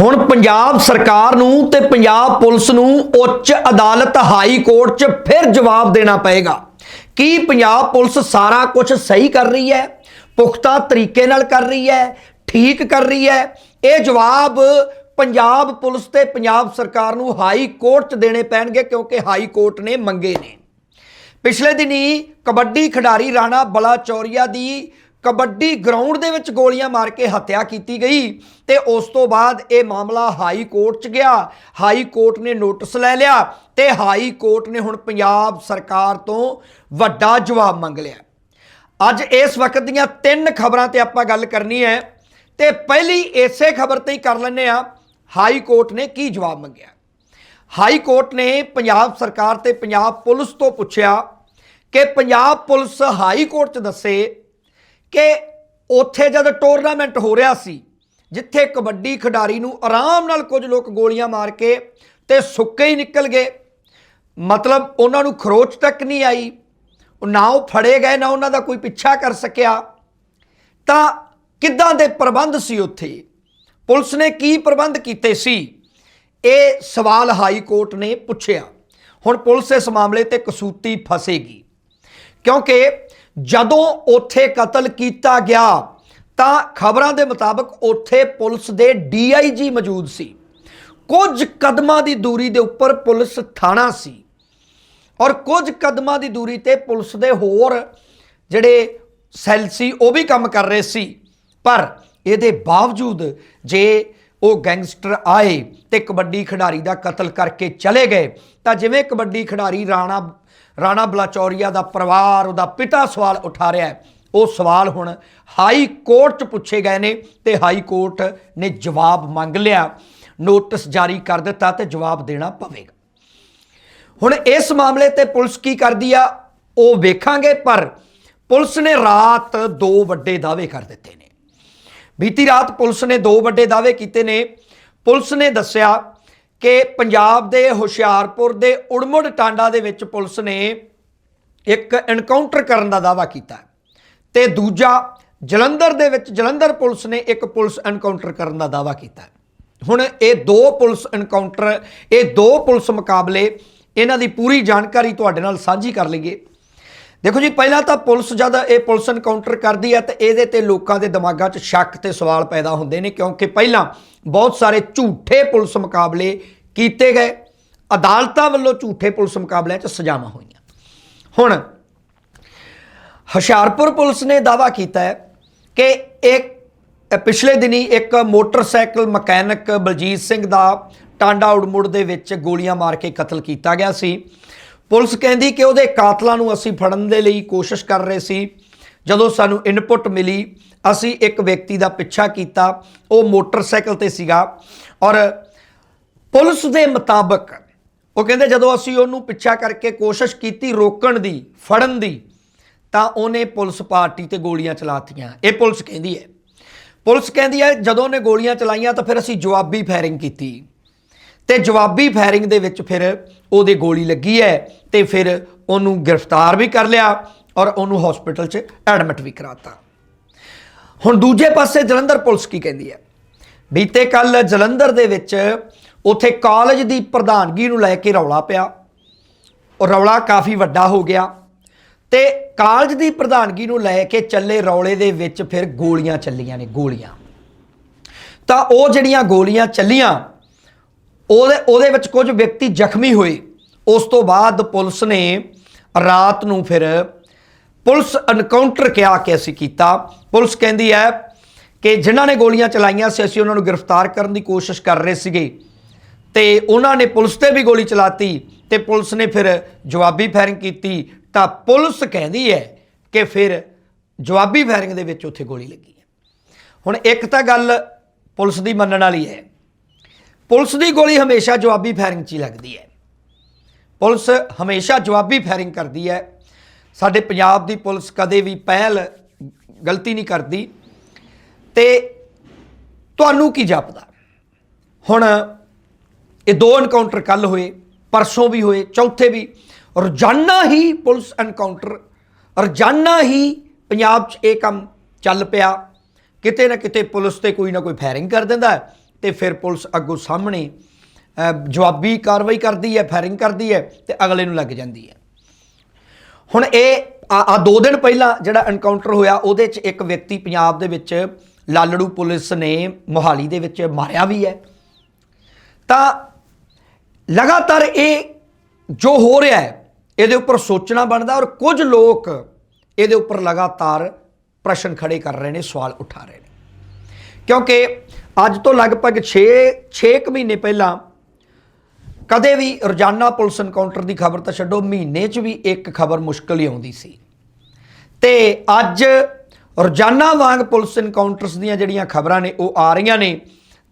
ਹੁਣ ਪੰਜਾਬ ਸਰਕਾਰ ਨੂੰ ਤੇ ਪੰਜਾਬ ਪੁਲਿਸ ਨੂੰ ਉੱਚ ਅਦਾਲਤ ਹਾਈ ਕੋਰਟ 'ਚ ਫਿਰ ਜਵਾਬ ਦੇਣਾ ਪਏਗਾ। ਕੀ ਪੰਜਾਬ ਪੁਲਿਸ ਸਾਰਾ ਕੁਝ ਸਹੀ ਕਰ ਰਹੀ ਹੈ? ਪੁਖਤਾ ਤਰੀਕੇ ਨਾਲ ਕਰ ਰਹੀ ਹੈ? ਠੀਕ ਕਰ ਰਹੀ ਹੈ? ਇਹ ਜਵਾਬ ਪੰਜਾਬ ਪੁਲਿਸ ਤੇ ਪੰਜਾਬ ਸਰਕਾਰ ਨੂੰ ਹਾਈ ਕੋਰਟ 'ਚ ਦੇਣੇ ਪੈਣਗੇ ਕਿਉਂਕਿ ਹਾਈ ਕੋਰਟ ਨੇ ਮੰਗੇ ਨੇ। ਪਿਛਲੇ ਦਿਨੀ ਕਬੱਡੀ ਖਿਡਾਰੀ ਰਾਣਾ ਬਲਾਚੌਰੀਆ ਦੀ ਕਬੱਡੀ ਗਰਾਊਂਡ ਦੇ ਵਿੱਚ ਗੋਲੀਆਂ ਮਾਰ ਕੇ ਹੱਤਿਆ ਕੀਤੀ ਗਈ ਤੇ ਉਸ ਤੋਂ ਬਾਅਦ ਇਹ ਮਾਮਲਾ ਹਾਈ ਕੋਰਟ 'ਚ ਗਿਆ। ਹਾਈ ਕੋਰਟ ਨੇ ਨੋਟਿਸ ਲੈ ਲਿਆ ਤੇ ਹਾਈ ਕੋਰਟ ਨੇ ਹੁਣ ਪੰਜਾਬ ਸਰਕਾਰ ਤੋਂ ਵੱਡਾ ਜਵਾਬ ਮੰਗ ਲਿਆ। ਅੱਜ ਇਸ ਵਕਤ ਦੀਆਂ ਤਿੰਨ ਖਬਰਾਂ ਤੇ ਆਪਾਂ ਗੱਲ ਕਰਨੀ ਹੈ ਤੇ ਪਹਿਲੀ ਇਸੇ ਖਬਰ ਤੇ ਹੀ ਕਰ ਲੈਂਦੇ ਆ ਹਾਈ ਕੋਰਟ ਨੇ ਕੀ ਜਵਾਬ ਮੰਗਿਆ? ਹਾਈ ਕੋਰਟ ਨੇ ਪੰਜਾਬ ਸਰਕਾਰ ਤੇ ਪੰਜਾਬ ਪੁਲਿਸ ਤੋਂ ਪੁੱਛਿਆ ਕਿ ਪੰਜਾਬ ਪੁਲਿਸ ਹਾਈ ਕੋਰਟ 'ਚ ਦੱਸੇ ਕਿ ਉੱਥੇ ਜਦ ਟੂਰਨਾਮੈਂਟ ਹੋ ਰਿਹਾ ਸੀ, ਜਿੱਥੇ ਕਬੱਡੀ ਖਿਡਾਰੀ ਨੂੰ ਆਰਾਮ ਨਾਲ ਕੁਝ ਲੋਕ ਗੋਲੀਆਂ ਮਾਰ ਕੇ ਤੇ ਸੁੱਕੇ ਹੀ ਨਿਕਲ ਗਏ। ਮਤਲਬ ਉਹਨਾਂ ਨੂੰ ਖਰੋਚ ਤੱਕ ਨਹੀਂ ਆਈ। ਨਾ ਉਹ ਫੜੇ ਗਏ, ਨਾ ਉਹਨਾਂ ਦਾ ਕੋਈ ਪਿੱਛਾ ਕਰ ਸਕਿਆ। ਤਾਂ ਕਿੱਦਾਂ ਦੇ ਪ੍ਰਬੰਧ ਸੀ ਉੱਥੇ? ਪੁਲਿਸ ਨੇ ਕੀ ਪ੍ਰਬੰਧ ਕੀਤੇ ਸੀ? ਇਹ ਸਵਾਲ ਹਾਈ ਕੋਰਟ ਨੇ ਪੁੱਛਿਆ। ਹੁਣ ਪੁਲਿਸ ਇਸ ਮਾਮਲੇ ਤੇ ਕਸੂਤੀ ਫਸੇਗੀ। ਕਿਉਂਕਿ ਜਦੋਂ ਉੱਥੇ ਕਤਲ ਕੀਤਾ ਗਿਆ, ਤਾਂ ਖਬਰਾਂ ਦੇ ਮੁਤਾਬਕ ਉੱਥੇ ਪੁਲਿਸ ਦੇ ਡੀਆਈਜੀ ਮੌਜੂਦ ਸੀ। ਕੁਝ ਕਦਮਾਂ ਦੀ ਦੂਰੀ ਦੇ ਉੱਪਰ ਪੁਲਿਸ ਥਾਣਾ ਸੀ ਔਰ ਕੁਝ ਕਦਮਾਂ ਦੀ ਦੂਰੀ ਤੇ ਪੁਲਿਸ ਦੇ ਹੋਰ ਜਿਹੜੇ ਸੈੱਲ ਸੀ, ਉਹ ਵੀ ਕੰਮ ਕਰ ਰਹੇ ਸੀ। ਪਰ ਇਹਦੇ ਬਾਵਜੂਦ ਜੇ ਉਹ ਗੈਂਗਸਟਰ ਆਏ ਤੇ ਕਬੱਡੀ ਖਿਡਾਰੀ ਦਾ ਕਤਲ ਕਰਕੇ ਚਲੇ ਗਏ, ਤਾਂ ਜਿਵੇਂ ਕਬੱਡੀ ਖਿਡਾਰੀ ਰਾਣਾ ਰਾਣਾ ਬਲਾਚੌਰੀਆ ਦਾ ਪਰਿਵਾਰ, ਉਹਦਾ ਪਿਤਾ ਸਵਾਲ ਉਠਾ ਰਿਹਾ ਹੈ। ਉਹ ਸਵਾਲ ਹੁਣ ਹਾਈ ਕੋਰਟ 'ਚ ਪੁੱਛੇ ਗਏ ਨੇ ਤੇ ਹਾਈ ਕੋਰਟ ਨੇ ਜਵਾਬ ਮੰਗ ਲਿਆ। ਨੋਟਿਸ ਜਾਰੀ ਕਰ ਦਿੱਤਾ ਤੇ ਜਵਾਬ ਦੇਣਾ ਪਵੇਗਾ। ਹੁਣ ਇਸ ਮਾਮਲੇ ਤੇ ਪੁਲਿਸ ਕੀ ਕਰਦੀ ਆ, ਉਹ ਵੇਖਾਂਗੇ, ਪਰ ਪੁਲਿਸ ਨੇ ਰਾਤ ਦੋ ਵੱਡੇ ਦਾਅਵੇ ਕਰ ਦਿੱਤੇ ਨੇ। ਬੀਤੀ ਰਾਤ ਪੁਲਿਸ ਨੇ ਦੋ ਵੱਡੇ ਦਾਅਵੇ ਕੀਤੇ ਨੇ। ਪੁਲਿਸ ਨੇ ਦੱਸਿਆ ਕਿ ਪੰਜਾਬ ਦੇ ਹੁਸ਼ਿਆਰਪੁਰ ਦੇ ਉੜਮੁੜ ਟਾਂਡਾ ਦੇ ਵਿੱਚ ਪੁਲਿਸ ਨੇ ਇੱਕ ਐਨਕਾਊਂਟਰ ਕਰਨ ਦਾ ਦਾਅਵਾ ਕੀਤਾ ਤੇ ਦੂਜਾ, ਜਲੰਧਰ ਦੇ ਵਿੱਚ, ਜਲੰਧਰ ਪੁਲਿਸ ਨੇ ਇੱਕ ਪੁਲਿਸ ਐਨਕਾਊਂਟਰ ਕਰਨ ਦਾ ਦਾਅਵਾ ਕੀਤਾ ਹੁਣ ਇਹ ਦੋ ਪੁਲਿਸ ਐਨਕਾਊਂਟਰ ਇਹ ਦੋ ਪੁਲਿਸ ਮੁਕਾਬਲੇ, ਇਹਨਾਂ ਦੀ ਪੂਰੀ ਜਾਣਕਾਰੀ ਤੁਹਾਡੇ ਨਾਲ ਸਾਂਝੀ ਕਰ ਲਈਏ। ਦੇਖੋ ਜੀ, ਪਹਿਲਾਂ ਤਾਂ ਪੁਲਿਸ ਜਦ ਇਹ ਪੁਲਿਸ ਐਨਕਾਊਂਟਰ ਕਰਦੀ ਹੈ ਤੇ ਇਹਦੇ ਤੇ ਲੋਕਾਂ ਦੇ ਦਿਮਾਗਾਂ 'ਚ ਸ਼ੱਕ ਤੇ ਸਵਾਲ ਪੈਦਾ ਹੁੰਦੇ ਨੇ ਕਿਉਂਕਿ ਪਹਿਲਾਂ ਬਹੁਤ ਸਾਰੇ ਝੂਠੇ ਪੁਲਿਸ ਮੁਕਾਬਲੇ ਕੀਤੇ ਗਏ। ਅਦਾਲਤਾਂ ਵੱਲੋਂ ਝੂਠੇ ਪੁਲਿਸ ਮੁਕਾਬਲਿਆਂ 'ਚ ਸਜ਼ਾਵਾਂ ਹੋਈਆਂ। ਹੁਣ ਹੁਸ਼ਿਆਰਪੁਰ ਪੁਲਿਸ ਨੇ ਦਾਅਵਾ ਕੀਤਾ ਹੈ ਕਿ ਇੱਕ ਪਿਛਲੇ ਦਿਨੀ ਇੱਕ ਮੋਟਰਸਾਈਕਲ ਮਕੈਨਿਕ ਬਲਜੀਤ ਸਿੰਘ ਦਾ ਟਾਂਡਾ ਉੜਮੁੜ ਦੇ ਵਿੱਚ ਗੋਲੀਆਂ ਮਾਰ ਕੇ ਕਤਲ ਕੀਤਾ ਗਿਆ ਸੀ। ਪੁਲਿਸ ਕਹਿੰਦੀ ਕਿ ਉਹਦੇ ਕਾਤਲਾਂ ਨੂੰ ਅਸੀਂ ਫੜਨ ਦੇ ਲਈ ਕੋਸ਼ਿਸ਼ ਕਰ ਰਹੇ ਸੀ। ਜਦੋਂ ਸਾਨੂੰ ਇਨਪੁਟ ਮਿਲੀ, ਅਸੀਂ ਇੱਕ ਵਿਅਕਤੀ ਦਾ ਪਿੱਛਾ ਕੀਤਾ। ਉਹ ਮੋਟਰਸਾਈਕਲ ਤੇ ਸੀਗਾ ਔਰ ਪੁਲਿਸ ਦੇ ਮੁਤਾਬਕ ਉਹ ਕਹਿੰਦੇ ਜਦੋਂ ਅਸੀਂ ਉਹਨੂੰ ਪਿੱਛਾ ਕਰਕੇ ਕੋਸ਼ਿਸ਼ ਕੀਤੀ ਰੋਕਣ ਦੀ, ਫੜਨ ਦੀ, ਤਾਂ ਉਹਨੇ ਪੁਲਿਸ ਪਾਰਟੀ ਤੇ ਗੋਲੀਆਂ ਚਲਾਤੀਆਂ। ਇਹ ਪੁਲਿਸ ਕਹਿੰਦੀ ਹੈ। ਪੁਲਿਸ ਕਹਿੰਦੀ ਹੈ, ਜਦੋਂ ਉਹਨੇ ਗੋਲੀਆਂ ਚਲਾਈਆਂ ਤਾਂ ਫਿਰ ਅਸੀਂ ਜਵਾਬੀ ਫਾਇਰਿੰਗ ਕੀਤੀ। ਤੇ ਜਵਾਬੀ ਫਾਇਰਿੰਗ ਦੇ ਵਿੱਚ ਫਿਰ ਉਹਦੇ ਗੋਲੀ ਲੱਗੀ ਹੈ ਤੇ ਫਿਰ ਉਹਨੂੰ ਗ੍ਰਿਫਤਾਰ ਵੀ ਕਰ ਲਿਆ ਔਰ ਉਹਨੂੰ ਹਸਪੀਟਲ 'ਚ ਐਡਮਿਟ ਵੀ ਕਰਾਤਾ। ਹੁਣ ਦੂਜੇ ਪਾਸੇ ਜਲੰਧਰ ਪੁਲਿਸ ਕੀ ਕਹਿੰਦੀ ਹੈ? ਬੀਤੇ ਕੱਲ ਜਲੰਧਰ ਦੇ ਵਿੱਚ ਉੱਥੇ ਕਾਲਜ ਦੀ ਪ੍ਰਧਾਨਗੀ ਨੂੰ ਲੈ ਕੇ ਰੌਲਾ ਪਿਆ ਉਹ ਰੌਲਾ ਕਾਫੀ ਵੱਡਾ ਹੋ ਗਿਆ ਤੇ ਕਾਲਜ ਦੀ ਪ੍ਰਧਾਨਗੀ ਨੂੰ ਲੈ ਕੇ ਚੱਲੇ ਰੌਲੇ ਦੇ ਵਿੱਚ ਫਿਰ ਗੋਲੀਆਂ ਚੱਲੀਆਂ ਨੇ, ਗੋਲੀਆਂ। ਤਾਂ ਉਹ ਜਿਹੜੀਆਂ ਗੋਲੀਆਂ ਚੱਲੀਆਂ ਉਹਦੇ ਉਹਦੇ ਵਿੱਚ ਕੁਝ ਵਿਅਕਤੀ ਜ਼ਖਮੀ ਹੋਏ। ਉਸ ਤੋਂ ਬਾਅਦ ਪੁਲਿਸ ਨੇ ਰਾਤ ਨੂੰ ਫਿਰ ਪੁਲਿਸ ਐਨਕਾਊਂਟਰ ਕਿਹਾ ਕਿ ਅਸੀਂ ਕੀਤਾ। ਪੁਲਿਸ ਕਹਿੰਦੀ ਹੈ ਕਿ ਜਿਨ੍ਹਾਂ ਨੇ ਗੋਲੀਆਂ ਚਲਾਈਆਂ ਸੀ, ਅਸੀਂ ਉਹਨਾਂ ਨੂੰ ਗ੍ਰਿਫਤਾਰ ਕਰਨ ਦੀ ਕੋਸ਼ਿਸ਼ ਕਰ ਰਹੇ ਸੀਗੇ। ਤੇ ਉਹਨਾਂ ਨੇ ਪੁਲਿਸ ਤੇ ਵੀ ਗੋਲੀ ਚਲਾਤੀ ਤੇ ਪੁਲਿਸ ਨੇ ਫਿਰ ਜਵਾਬੀ ਫਾਇਰਿੰਗ ਕੀਤੀ। ਤਾਂ ਪੁਲਿਸ ਕਹਿੰਦੀ ਹੈ ਕਿ ਫਿਰ ਜਵਾਬੀ ਫਾਇਰਿੰਗ ਦੇ ਵਿੱਚ ਉੱਥੇ ਗੋਲੀ ਲੱਗੀ ਹੈ। ਹੁਣ ਇੱਕ ਤਾਂ ਗੱਲ ਪੁਲਿਸ ਦੀ ਮੰਨਣ ਵਾਲੀ ਹੈ ਪੁਲਿਸ ਦੀ ਗੋਲੀ ਹਮੇਸ਼ਾ ਜਵਾਬੀ ਫਾਇਰਿੰਗ 'ਚ ਹੀ ਲੱਗਦੀ ਹੈ। ਪੁਲਿਸ ਹਮੇਸ਼ਾ ਜਵਾਬੀ ਫਾਇਰਿੰਗ ਕਰਦੀ ਹੈ। ਸਾਡੇ ਪੰਜਾਬ ਦੀ ਪੁਲਿਸ ਕਦੇ ਵੀ ਪਹਿਲ ਗਲਤੀ ਨਹੀਂ ਕਰਦੀ। ਤੇ ਤੁਹਾਨੂੰ ਕੀ ਜਾਪਦਾ? ਹੁਣ ਇਹ ਦੋ ਐਨਕਾਊਂਟਰ ਕੱਲ ਹੋਏ, ਪਰਸੋਂ ਵੀ ਹੋਏ, ਚੌਥੇ ਵੀ। ਰੋਜ਼ਾਨਾ ਹੀ ਪੁਲਿਸ ਐਨਕਾਊਂਟਰ ਰੋਜ਼ਾਨਾ ਹੀ ਪੰਜਾਬ 'ਚ ਇਹ ਕੰਮ ਚੱਲ ਪਿਆ। ਕਿਤੇ ਨਾ ਕਿਤੇ ਪੁਲਿਸ ਤੇ ਕੋਈ ਨਾ ਕੋਈ ਫਾਇਰਿੰਗ ਕਰ ਦਿੰਦਾ ਹੈ। ਤੇ ਫਿਰ ਪੁਲਿਸ ਅੱਗੋਂ ਸਾਹਮਣੇ ਜਵਾਬੀ ਕਾਰਵਾਈ ਕਰਦੀ ਹੈ, ਫਾਇਰਿੰਗ ਕਰਦੀ ਹੈ ਤੇ ਅਗਲੇ ਨੂੰ ਲੱਗ ਜਾਂਦੀ ਹੈ। ਹੁਣ ਇਹ ਆ ਦੋ ਦਿਨ ਪਹਿਲਾਂ ਜਿਹੜਾ ਐਨਕਾਊਂਟਰ ਹੋਇਆ, ਉਹਦੇ 'ਚ ਇੱਕ ਵਿਅਕਤੀ ਪੰਜਾਬ ਦੇ ਵਿੱਚ ਲਾਲੜੂ ਪੁਲਿਸ ਨੇ ਮੋਹਾਲੀ ਦੇ ਵਿੱਚ ਮਾਰਿਆ ਵੀ ਹੈ। ਤਾਂ ਲਗਾਤਾਰ ਇਹ ਜੋ ਹੋ ਰਿਹਾ ਹੈ, ਇਹਦੇ ਉੱਪਰ ਸੋਚਣਾ ਬਣਦਾ ਔਰ ਕੁਝ ਲੋਕ ਇਹਦੇ ਉੱਪਰ ਲਗਾਤਾਰ ਪ੍ਰਸ਼ਨ ਖੜੇ ਕਰ ਰਹੇ ਨੇ, ਸਵਾਲ ਉਠਾ ਰਹੇ ਨੇ। ਕਿਉਂਕਿ ਅੱਜ ਤੋਂ ਲਗਭਗ 6 6 ਮਹੀਨੇ ਪਹਿਲਾਂ ਕਦੇ ਵੀ ਰੋਜ਼ਾਨਾ ਪੁਲਿਸ ਐਨਕਾਊਂਟਰ ਦੀ ਖਬਰ ਤਾਂ ਛੱਡੋ, ਮਹੀਨੇ 'ਚ ਵੀ ਇੱਕ ਖਬਰ ਮੁਸ਼ਕਲ ਹੀ ਆਉਂਦੀ ਸੀ। ਤੇ ਅੱਜ ਰੋਜ਼ਾਨਾ ਵਾਂਗ ਪੁਲਿਸ ਐਨਕਾਊਂਟਰਸ ਦੀਆਂ ਜਿਹੜੀਆਂ ਖਬਰਾਂ ਨੇ, ਉਹ ਆ ਰਹੀਆਂ ਨੇ,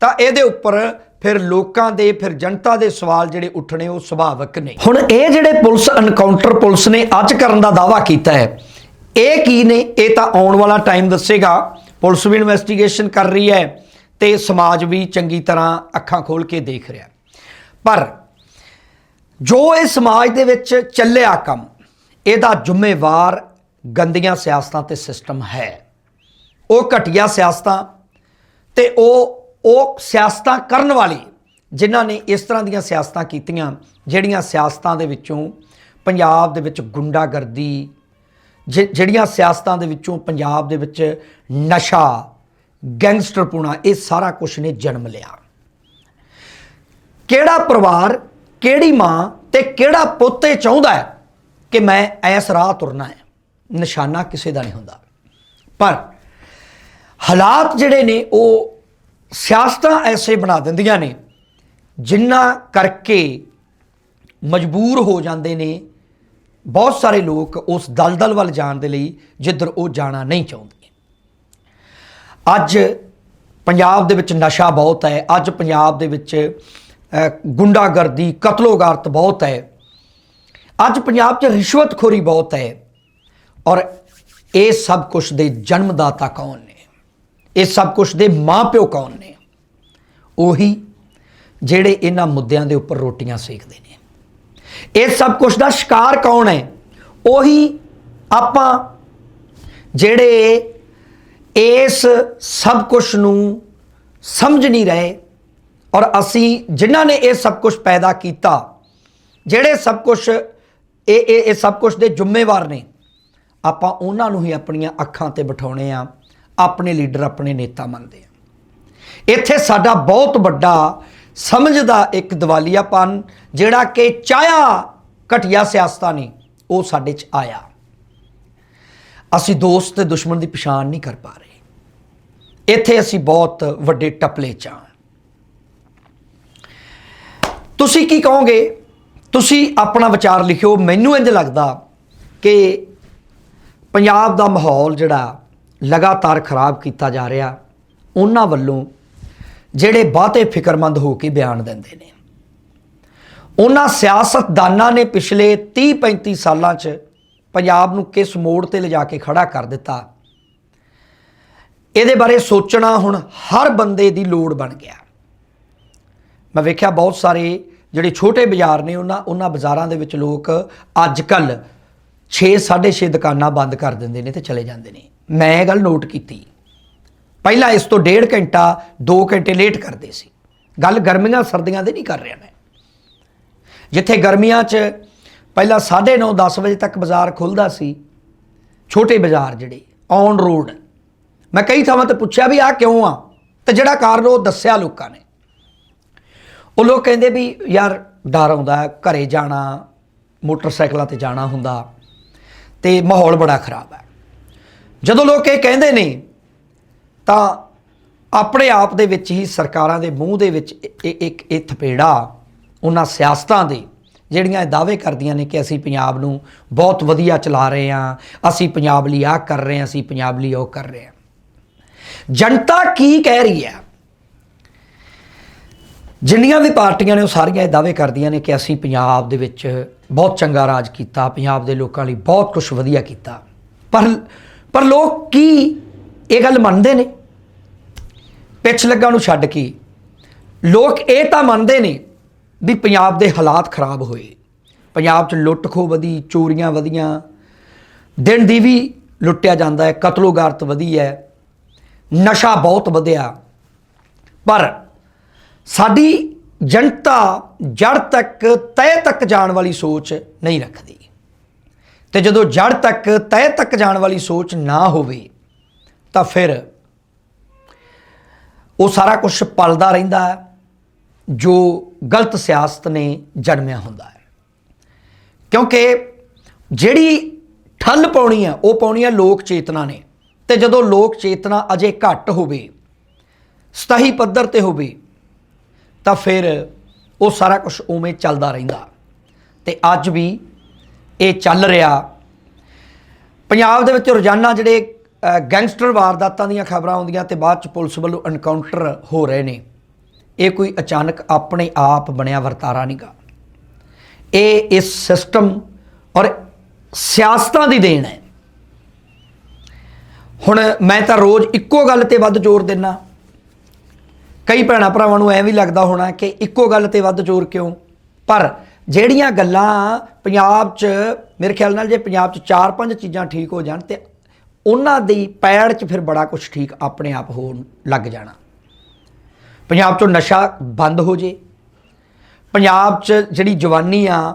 ਤਾਂ ਇਹਦੇ ਉੱਪਰ ਫਿਰ ਲੋਕਾਂ ਦੇ, ਫਿਰ ਜਨਤਾ ਦੇ ਸਵਾਲ ਜਿਹੜੇ ਉੱਠਣੇ, ਉਹ ਸੁਭਾਵਿਕ ਨੇ। ਹੁਣ ਇਹ ਜਿਹੜੇ ਪੁਲਿਸ ਐਨਕਾਊਂਟਰ ਪੁਲਿਸ ਨੇ ਅੱਜ ਕਰਨ ਦਾ ਦਾਵਾ ਕੀਤਾ ਹੈ, ਇਹ ਕੀ ਨੇ? ਇਹ ਤਾਂ ਆਉਣ ਵਾਲਾ ਟਾਈਮ ਦੱਸੇਗਾ। ਪੁਲਿਸ ਵੀ ਇਨਵੈਸਟੀਗੇਸ਼ਨ ਕਰ ਰਹੀ ਹੈ। ਤੇ ਸਮਾਜ ਵੀ ਚੰਗੀ ਤਰ੍ਹਾਂ ਅੱਖਾਂ ਖੋਲ ਕੇ ਦੇਖ ਰਿਹਾ ਪਰ ਜੋ ਇਹ ਸਮਾਜ ਦੇ ਵਿੱਚ ਚੱਲਿਆ ਕੰਮ, ਇਹਦਾ ਜ਼ਿੰਮੇਵਾਰ ਗੰਦੀਆਂ ਸਿਆਸਤਾਂ ਤੇ ਸਿਸਟਮ ਹੈ। ਉਹ ਘਟੀਆ ਸਿਆਸਤਾਂ ਤੇ ਉਹ ਉਹ ਸਿਆਸਤਾਂ ਕਰਨ ਵਾਲੇ ਜਿਨ੍ਹਾਂ ਨੇ ਇਸ ਤਰ੍ਹਾਂ ਦੀਆਂ ਸਿਆਸਤਾਂ ਕੀਤੀਆਂ, ਜਿਹੜੀਆਂ ਸਿਆਸਤਾਂ ਦੇ ਵਿੱਚੋਂ ਪੰਜਾਬ ਦੇ ਵਿੱਚ ਗੁੰਡਾਗਰਦੀ ਜਿਹੜੀਆਂ ਸਿਆਸਤਾਂ ਦੇ ਵਿੱਚੋਂ ਪੰਜਾਬ ਦੇ ਵਿੱਚ ਨਸ਼ਾ ਗੈਂਗਸਟਰਪੁਣਾ ਇਹ ਸਾਰਾ ਕੁਝ ਨੇ ਜਨਮ ਲਿਆ। ਕਿਹੜਾ ਪਰਿਵਾਰ, ਕਿਹੜੀ ਮਾਂ ਤੇ ਕਿਹੜਾ ਪੁੱਤ ਇਹ ਚਾਹੁੰਦਾ ਹੈ ਕਿ ਮੈਂ ਐਸ ਰਾਹ ਤੁਰਨਾ ਹੈ? ਨਿਸ਼ਾਨਾ ਕਿਸੇ ਦਾ ਨਹੀਂ ਹੁੰਦਾ। ਪਰ ਹਾਲਾਤ ਜਿਹੜੇ ਨੇ, ਉਹ ਸਿਆਸਤਾਂ ਐਸੇ ਬਣਾ ਦਿੰਦੀਆਂ ਨੇ, ਜਿੰਨਾ ਕਰਕੇ ਮਜਬੂਰ ਹੋ ਜਾਂਦੇ ਨੇ, ਬਹੁਤ ਸਾਰੇ ਲੋਕ ਉਸ ਦਲਦਲ ਵੱਲ ਜਾਣ ਦੇ ਲਈ, ਜਿੱਧਰ ਉਹ ਜਾਣਾ ਨਹੀਂ ਚਾਹੁੰਦੇ। ਅੱਜ ਪੰਜਾਬ ਦੇ ਵਿੱਚ ਨਸ਼ਾ ਬਹੁਤ ਹੈ, ਅੱਜ ਪੰਜਾਬ ਦੇ ਵਿੱਚ ਗੁੰਡਾਗਰਦੀ, ਕਤਲੋਗਾਰਤ ਬਹੁਤ ਹੈ। ਅੱਜ ਪੰਜਾਬ 'ਚ ਰਿਸ਼ਵਤਖੋਰੀ ਬਹੁਤ ਹੈ ਔਰ ਇਹ ਸਭ ਕੁਝ ਦੇ ਜਨਮਦਾਤਾ ਕੌਣ ਨੇ? ਇਹ ਸਭ ਕੁਝ ਦੇ ਮਾਪਿਓ ਕੌਣ ਨੇ? ਉਹੀ ਜਿਹੜੇ ਇਹਨਾਂ ਮੁੱਦਿਆਂ ਦੇ ਉੱਪਰ ਰੋਟੀਆਂ ਸੇਕਦੇ ਨੇ। ਇਹ ਸਭ ਕੁਝ ਦਾ ਸ਼ਿਕਾਰ ਕੌਣ ਹੈ? ਉਹੀ ਆਪਾਂ ਜਿਹੜੇ ਇਸ ਸਭ ਕੁਝ ਨੂੰ ਸਮਝ ਨਹੀਂ ਰਹੇ ਔਰ ਅਸੀਂ ਜਿਨ੍ਹਾਂ ਨੇ ਇਹ ਸਭ ਕੁਝ ਪੈਦਾ ਕੀਤਾ, ਜਿਹੜੇ ਸਭ ਕੁਝ ਇਹ ਇਹ ਇਹ ਸਭ ਕੁਝ ਦੇ ਜ਼ਿੰਮੇਵਾਰ ਨੇ, ਆਪਾਂ ਉਹਨਾਂ ਨੂੰ ਹੀ ਆਪਣੀਆਂ ਅੱਖਾਂ ਤੇ ਬਿਠਾਉਣੇ ਆ, ਆਪਣੇ ਲੀਡਰ ਆਪਣੇ ਨੇਤਾ ਮੰਨਦੇ ਆ। ਇੱਥੇ ਸਾਡਾ ਬਹੁਤ ਵੱਡਾ ਸਮਝ ਦਾ ਇੱਕ ਦਿਵਾਲੀਆਪਨ, ਜਿਹੜਾ ਕਿ ਚਾਇਆ ਘਟੀਆ ਸਿਆਸਤਾਂ ਨੇ ਉਹ ਸਾਡੇ 'ਚ ਆਇਆ। ਅਸੀਂ ਦੋਸਤ ਤੇ ਦੁਸ਼ਮਣ ਦੀ ਪਛਾਣ ਨਹੀਂ ਕਰ ਪਾ ਰਹੇ। ਇੱਥੇ ਅਸੀਂ ਬਹੁਤ ਵੱਡੇ ਟਪਲੇ 'ਚ ਹਾਂ। ਤੁਸੀਂ ਕੀ ਕਹੋਗੇ? ਤੁਸੀਂ ਆਪਣਾ ਵਿਚਾਰ ਲਿਖਿਓ। ਮੈਨੂੰ ਇੰਜ ਲੱਗਦਾ ਕਿ ਪੰਜਾਬ ਦਾ ਮਾਹੌਲ ਜਿਹੜਾ ਲਗਾਤਾਰ ਖਰਾਬ ਕੀਤਾ ਜਾ ਰਿਹਾ, ਉਹਨਾਂ ਵੱਲੋਂ ਜਿਹੜੇ ਬਾਤੇ ਫਿਕਰਮੰਦ ਹੋ ਕੇ ਬਿਆਨ ਦਿੰਦੇ ਨੇ। ਉਹਨਾਂ ਸਿਆਸਤਦਾਨਾਂ ਨੇ ਪਿਛਲੇ 30 35 ਸਾਲਾਂ 'ਚ ਪੰਜਾਬ ਨੂੰ ਕਿਸ ਮੋੜ ਤੇ ਲਿਜਾ ਕੇ ਖੜਾ ਕਰ ਦਿੱਤਾ ਇਹਦੇ ਬਾਰੇ ਸੋਚਣਾ ਹੁਣ ਹਰ ਬੰਦੇ ਦੀ ਲੋੜ ਬਣ ਗਿਆ। ਮੈਂ ਵੇਖਿਆ ਬਹੁਤ ਸਾਰੇ ਜਿਹੜੇ ਛੋਟੇ ਬਾਜ਼ਾਰ ਨੇ ਉਹਨਾਂ ਉਹਨਾਂ ਬਾਜ਼ਾਰਾਂ ਦੇ ਵਿੱਚ ਲੋਕ ਅੱਜ ਕੱਲ 6 6.5 ਦੁਕਾਨਾਂ ਬੰਦ ਕਰ ਦਿੰਦੇ ਨੇ ਤੇ ਚਲੇ ਜਾਂਦੇ ਨੇ। ਮੈਂ ਇਹ ਗੱਲ ਨੋਟ ਕੀਤੀ। ਪਹਿਲਾਂ ਇਸ ਤੋਂ ਡੇਢ ਘੰਟਾ 2 ਘੰਟੇ ਲੇਟ ਕਰਦੇ ਸੀ। ਗੱਲ ਗਰਮੀਆਂ, ਸਰਦੀਆਂ ਦੇ ਨਹੀਂ ਕਰ ਰਿਹਾ ਮੈਂ। ਜਿੱਥੇ ਗਰਮੀਆਂ 'ਚ ਪਹਿਲਾਂ 9:30 10 ਵਜੇ ਤੱਕ ਬਾਜ਼ਾਰ ਖੁੱਲਦਾ ਸੀ, ਛੋਟੇ ਬਾਜ਼ਾਰ ਜਿਹੜੇ ਔਨ ਰੋਡ ਮੈਂ ਕਈ ਥਾਵਾਂ ਤੇ ਪੁੱਛਿਆ ਵੀ ਆ ਕਿਉਂ ਆ? ਤੇ ਜਿਹੜਾ ਕਾਰਨ ਉਹ ਦੱਸਿਆ ਲੋਕਾਂ ਨੇ। ਉਹ ਲੋਕ ਕਹਿੰਦੇ ਵੀ ਯਾਰ ਡਰ ਆਉਂਦਾ ਹੈ, ਘਰੇ ਜਾਣਾ ਮੋਟਰਸਾਈਕਲਾਂ ਤੇ ਜਾਣਾ ਹੁੰਦਾ ਤੇ ਮਾਹੌਲ ਬੜਾ ਖਰਾਬ ਹੈ। ਜਦੋਂ ਲੋਕ ਇਹ ਕਹਿੰਦੇ ਨੇ ਤਾਂ ਆਪਣੇ ਆਪ ਦੇ ਵਿੱਚ ਹੀ ਸਰਕਾਰਾਂ ਦੇ ਮੂੰਹ ਦੇ ਵਿੱਚ ਇਹ- ਇੱਕ ਇਹ ਥਪੇੜਾ ਉਹਨਾਂ ਸਿਆਸਤਾਂ ਦੇ ਜਿਹੜੀਆਂ ਇਹ ਦਾਅਵੇ ਕਰਦੀਆਂ ਨੇ ਕਿ ਅਸੀਂ ਪੰਜਾਬ ਨੂੰ ਬਹੁਤ ਵਧੀਆ ਚਲਾ ਰਹੇ ਹਾਂ ਅਸੀਂ ਪੰਜਾਬ ਲਈ ਆਹ ਕਰ ਰਹੇ ਹਾਂ ਅਸੀਂ ਪੰਜਾਬ ਲਈ ਉਹ ਕਰ ਰਹੇ ਹਾਂ। ਜਨਤਾ ਕੀ ਕਹਿ ਰਹੀ ਹੈ? ਜਿੰਨੀਆਂ ਵੀ ਪਾਰਟੀਆਂ ਨੇ ਉਹ ਸਾਰੀਆਂ ਇਹ ਦਾਅਵੇ ਕਰਦੀਆਂ ਨੇ ਕਿ ਅਸੀਂ ਪੰਜਾਬ ਦੇ ਵਿੱਚ ਬਹੁਤ ਚੰਗਾ ਰਾਜ ਕੀਤਾ, ਪੰਜਾਬ ਦੇ ਲੋਕਾਂ ਲਈ ਬਹੁਤ ਕੁਝ ਵਧੀਆ ਕੀਤਾ। ਪਰ ਪਰ ਲੋਕ ਕੀ ਇਹ ਗੱਲ ਮੰਨਦੇ ਨੇ? ਪਿੱਛ ਲੱਗਾ ਨੂੰ ਛੱਡ ਕੇ। ਲੋਕ ਇਹ ਤਾਂ ਮੰਨਦੇ ਨੇ ਵੀ ਪੰਜਾਬ ਦੇ ਹਾਲਾਤ ਖਰਾਬ ਹੋਏ। ਪੰਜਾਬ 'ਚ ਲੁੱਟ ਖੋ ਵਧੀ, ਚੋਰੀਆਂ ਵਧੀਆਂ। ਦਿਨ ਦੀ ਵੀ ਲੁੱਟਿਆ ਜਾਂਦਾ ਹੈ, ਕਤਲੋਗਾਰਤ ਵਧੀ ਹੈ। ਨਸ਼ਾ ਬਹੁਤ ਵਧਿਆ। ਪਰ ਸਾਡੀ ਜਨਤਾ ਜੜ ਤੱਕ, ਤਹਿ ਤੱਕ ਜਾਣ ਵਾਲੀ ਸੋਚ ਨਹੀਂ ਰੱਖਦੀ। ਤੇ ਜਦੋਂ ਜੜ ਤੱਕ, ਤਹਿ ਤੱਕ ਜਾਣ ਵਾਲੀ ਸੋਚ ਨਾ ਹੋਵੇ, ਤਾਂ ਫਿਰ ਉਹ ਸਾਰਾ ਕੁਝ ਪਲਦਾ ਰਹਿੰਦਾ ਹੈ, ਜੋ ਗਲਤ ਸਿਆਸਤ ਨੇ ਜਨਮਿਆ ਹੁੰਦਾ ਹੈ। ਕਿਉਂਕਿ ਜਿਹੜੀ ਠੱਲ ਪਾਉਣੀ ਆ ਉਹ ਪਾਉਣੀ ਆ ਲੋਕ ਚੇਤਨਾ ਨੇ। ਤੇ ਜਦੋਂ ਲੋਕ ਚੇਤਨਾ ਅਜੇ ਘੱਟ ਹੋਵੇ, ਸਤਾਹੀ ਪੱਧਰ ਤੇ ਹੋਵੇ, ਤਾਂ ਫਿਰ ਉਹ ਸਾਰਾ ਕੁਝ ਉਵੇਂ ਚੱਲਦਾ ਰਹਿੰਦਾ। ਤੇ ਅੱਜ ਵੀ ਇਹ ਚੱਲ ਰਿਹਾ। ਪੰਜਾਬ ਦੇ ਵਿੱਚ ਰੋਜ਼ਾਨਾ ਜਿਹੜੇ ਗੈਂਗਸਟਰ ਵਾਰਦਾਤਾਂ ਦੀਆਂ ਖਬਰਾਂ ਆਉਂਦੀਆਂ ਤੇ ਬਾਅਦ ਚ ਪੁਲਿਸ ਵੱਲੋਂ ਐਨਕਾਊਂਟਰ ਹੋ ਰਹੇ ਨੇ। ਇਹ ਕੋਈ ਅਚਾਨਕ ਆਪਣੇ ਆਪ ਬਣਿਆ ਵਰਤਾਰਾ ਨਹੀਂਗਾ ਇਹ ਇਸ ਸਿਸਟਮ ਔਰ ਸਿਆਸਤਾਂ ਦੀ ਦੇਣ ਹੈ। ਹੁਣ ਮੈਂ ਤਾਂ ਰੋਜ਼ ਇੱਕੋ ਗੱਲ ਤੇ ਵੱਧ ਜ਼ੋਰ ਦਿੰਨਾ। ਕਈ ਭੈਣਾਂ ਭਰਾਵਾਂ ਨੂੰ ਐਂ ਵੀ ਲੱਗਦਾ ਹੋਣਾ ਕਿ ਇੱਕੋ ਗੱਲ ਤੇ ਵੱਧ ਜ਼ੋਰ ਕਿਉਂ? ਪਰ ਜਿਹੜੀਆਂ ਗੱਲਾਂ ਪੰਜਾਬ 'ਚ, ਮੇਰੇ ਖਿਆਲ ਨਾਲ ਜੇ ਪੰਜਾਬ 'ਚ ਚਾਰ ਪੰਜ ਚੀਜ਼ਾਂ ਠੀਕ ਹੋ ਜਾਣ ਤੇ ਉਹਨਾਂ ਦੀ ਪੈੜ 'ਚ ਫਿਰ ਬੜਾ ਕੁਝ ਠੀਕ ਆਪਣੇ ਆਪ ਹੋਣ ਲੱਗ ਜਾਣਾ। ਪੰਜਾਬ 'ਚੋਂ ਨਸ਼ਾ ਬੰਦ ਹੋ ਜੇ। ਪੰਜਾਬ 'ਚ ਜਿਹੜੀ ਜਵਾਨੀ ਆ,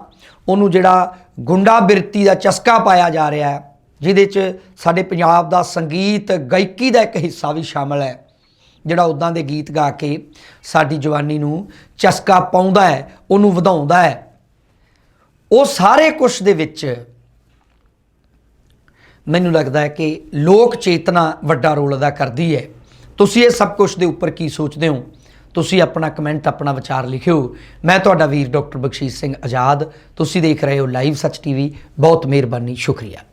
ਉਹਨੂੰ ਜਿਹੜਾ ਗੁੰਡਾ ਬਿਰਤੀ ਦਾ ਚਸਕਾ ਪਾਇਆ ਜਾ ਰਿਹਾ ਹੈ ਜਿਹਦੇ 'ਚ ਸਾਡੇ ਪੰਜਾਬ ਦਾ ਸੰਗੀਤ, ਗਾਇਕੀ ਦਾ ਇੱਕ ਹਿੱਸਾ ਵੀ ਸ਼ਾਮਲ ਹੈ। ਜਿਹੜਾ ਉਦਾਂ ਦੇ ਗੀਤ ਗਾ ਕੇ ਸਾਡੀ ਜਵਾਨੀ ਨੂੰ ਚਸਕਾ ਪਾਉਂਦਾ ਹੈ, ਉਹਨੂੰ ਵਧਾਉਂਦਾ ਹੈ। ਉਹ ਸਾਰੇ ਕੁਝ ਦੇ ਵਿੱਚ ਮੈਨੂੰ ਲੱਗਦਾ ਹੈ ਕਿ ਲੋਕ ਚੇਤਨਾ ਵੱਡਾ ਰੋਲ ਅਦਾ ਕਰਦੀ ਹੈ। ਤੁਸੀਂ ਇਹ ਸਭ ਕੁਝ ਦੇ ਉੱਪਰ ਕੀ ਸੋਚਦੇ ਹੋ? ਤੁਸੀਂ ਆਪਣਾ ਕਮੈਂਟ, ਆਪਣਾ ਵਿਚਾਰ ਲਿਖਿਓ। ਮੈਂ ਤੁਹਾਡਾ ਵੀਰ ਡਾਕਟਰ ਬਖਸ਼ੀਸ਼ ਸਿੰਘ ਆਜ਼ਾਦ। ਤੁਸੀਂ ਦੇਖ ਰਹੇ ਹੋ ਲਾਈਵ ਸੱਚ ਟੀਵੀ। ਬਹੁਤ ਮਿਹਰਬਾਨੀ, ਸ਼ੁਕਰੀਆ।